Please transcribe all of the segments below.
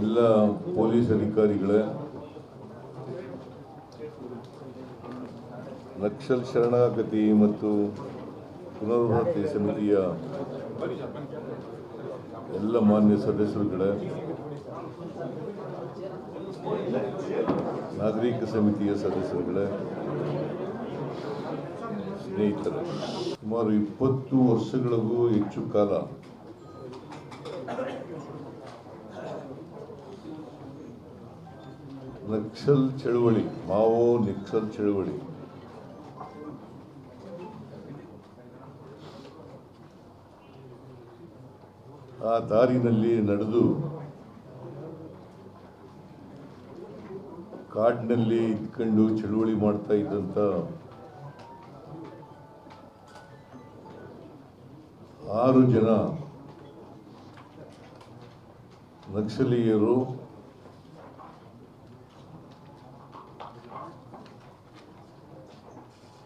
ಎಲ್ಲ ಪೊಲೀಸ್ ಅಧಿಕಾರಿಗಳೇ, ನಕ್ಸಲ್ ಶರಣಾಗತಿ ಮತ್ತು ಪುನರ್ವಸತಿ ಸಮಿತಿಯ ಎಲ್ಲ ಮಾನ್ಯ ಸದಸ್ಯರುಗಳೇ, ನಾಗರಿಕ ಸಮಿತಿಯ ಸದಸ್ಯರುಗಳೇ, ಸ್ನೇಹಿತರೆ, ಸುಮಾರು ಇಪ್ಪತ್ತು ವರ್ಷಗಳಿಗೂ ಹೆಚ್ಚು ಕಾಲ ನಕ್ಸಲ್ ಚಳುವಳಿ, ಮಾವೋ ನಿಕ್ಸಲ್ ಚಳುವಳಿ. ಆ ದಾರಿನಲ್ಲಿ ನಡೆದು ಕಾಡಿನಲ್ಲಿ ಇದ್ಕೊಂಡು ಚಳುವಳಿ ಮಾಡ್ತಾ ಇದ್ದಂಥ ಆರು ಜನ ನಕ್ಸಲೀಯರು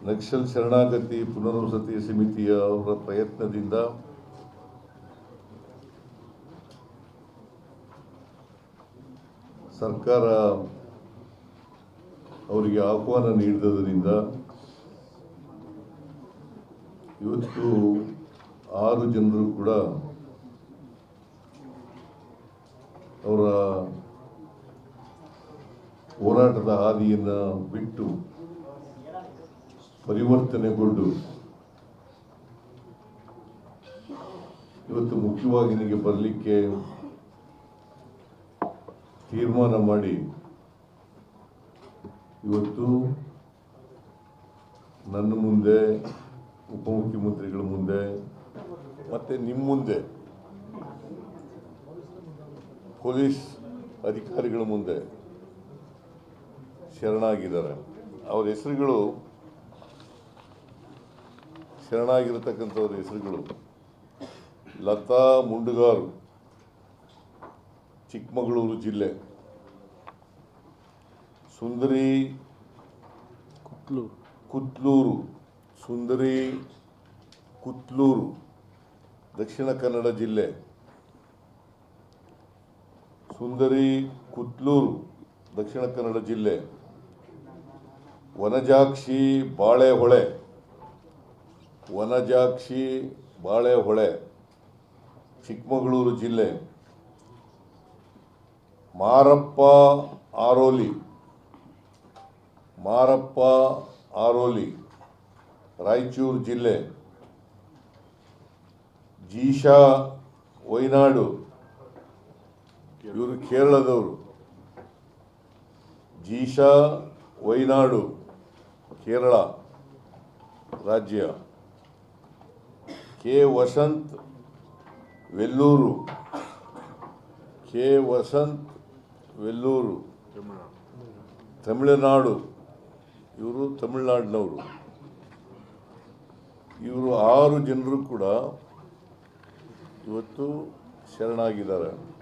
ನಕ್ಸಲ್ ಶರಣಾಗತಿ ಪುನರ್ವಸತಿ ಸಮಿತಿಯ ಅವರ ಪ್ರಯತ್ನದಿಂದ ಸರ್ಕಾರ ಅವರಿಗೆ ಆಹ್ವಾನ ನೀಡಿದ್ದರಿಂದ ಇವತ್ತು ಆರು ಜನರು ಕೂಡ ಅವರ ಹೋರಾಟದ ಹಾದಿಯನ್ನು ಬಿಟ್ಟು ಪರಿವರ್ತನೆಗೊಂಡು. ಇವತ್ತು ಮುಖ್ಯವಾಗಿ ನಿಮಗೆ ಬರಲಿಕ್ಕೆ ತೀರ್ಮಾನ ಮಾಡಿ. ಇವತ್ತು ನನ್ನ ಮುಂದೆ, ಉಪಮುಖ್ಯಮಂತ್ರಿಗಳ ಮುಂದೆ, ಮತ್ತು ನಿಮ್ಮ ಮುಂದೆ, ಪೊಲೀಸ್ ಅಧಿಕಾರಿಗಳ ಮುಂದೆ ಶರಣಾಗಿದ್ದಾರೆ. ಅವರ ಹೆಸರುಗಳು ಶರಣಾಗಿರತಕ್ಕಂಥವ್ರ ಹೆಸರುಗಳು. ಲತಾ ಮುಂಡುಗಾರು ಚಿಕ್ಕಮಗಳೂರು ಜಿಲ್ಲೆ. ಸುಂದರಿ ಕುತ್ಲೂರು. ಕುತ್ಲೂರು. ಸುಂದರಿ ಕುತ್ಲೂರು ದಕ್ಷಿಣ ಕನ್ನಡ ಜಿಲ್ಲೆ. ಸುಂದರಿ ಕುತ್ಲೂರು ದಕ್ಷಿಣ ಕನ್ನಡ ಜಿಲ್ಲೆ. ವನಜಾಕ್ಷಿ ಬಾಳೆಹೊಳೆ. ವನಜಾಕ್ಷಿ ಬಾಳೆಹೊಳೆ, ಚಿಕ್ಕಮಗಳೂರು ಜಿಲ್ಲೆ, ಮಾರಪ್ಪ ಆರೋಲಿ ಮಾರಪ್ಪ ಆರೋಲಿ, ರಾಯಚೂರು ಜಿಲ್ಲೆ, ಜೀಶಾ ವೈನಾಡು, ಇವರು ಕೇರಳದವರು. ಜೀಶಾ ವೈನಾಡು, ಕೇರಳ ರಾಜ್ಯ. ಕೆ ವಸಂತ್ ವೆಲ್ಲೂರು. ಕೆ ವಸಂತ್ ವೆಲ್ಲೂರು. ತಮಿಳುನಾಡು. ಇವರು ತಮಿಳುನಾಡಿನವರು. ಇವರು ಆರು ಜನರು ಕೂಡ ಇವತ್ತು ಶರಣಾಗಿದ್ದಾರೆ.